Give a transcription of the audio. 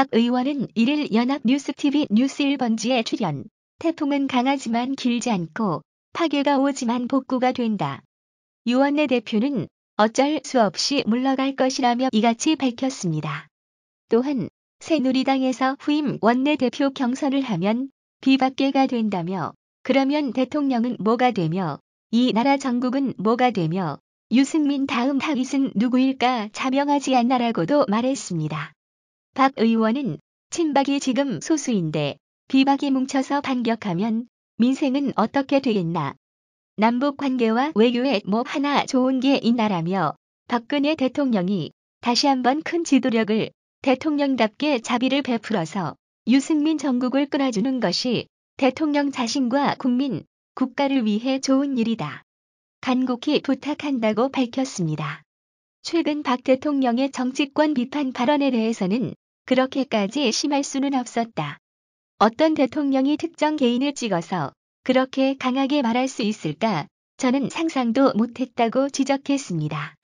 박 의원은 1일 연합 뉴스TV 뉴스 1번지에 출연. 태풍은 강하지만 길지 않고 파괴가 오지만 복구가 된다. 유원내 대표는 어쩔 수 없이 물러갈 것이라며 이같이 밝혔습니다. 또한 새누리당에서 후임 원내대표 경선을 하면 비박계가 된다며 그러면 대통령은 뭐가 되며 이 나라 전국은 뭐가 되며 유승민 다음 타깃은 누구일까 자명하지 않나라고도 말했습니다. 박 의원은 친박이 지금 소수인데 비박이 뭉쳐서 반격하면 민생은 어떻게 되겠나. 남북 관계와 외교에 뭐 하나 좋은 게 있나라며 박근혜 대통령이 다시 한번 큰 지도력을 대통령답게 자비를 베풀어서 유승민 정국을 끌어주는 것이 대통령 자신과 국민, 국가를 위해 좋은 일이다. 간곡히 부탁한다고 밝혔습니다. 최근 박 대통령의 정치권 비판 발언에 대해서는 그렇게까지 심할 수는 없었다. 어떤 대통령이 특정 개인을 찍어서 그렇게 강하게 말할 수 있을까? 저는 상상도 못했다고 지적했습니다.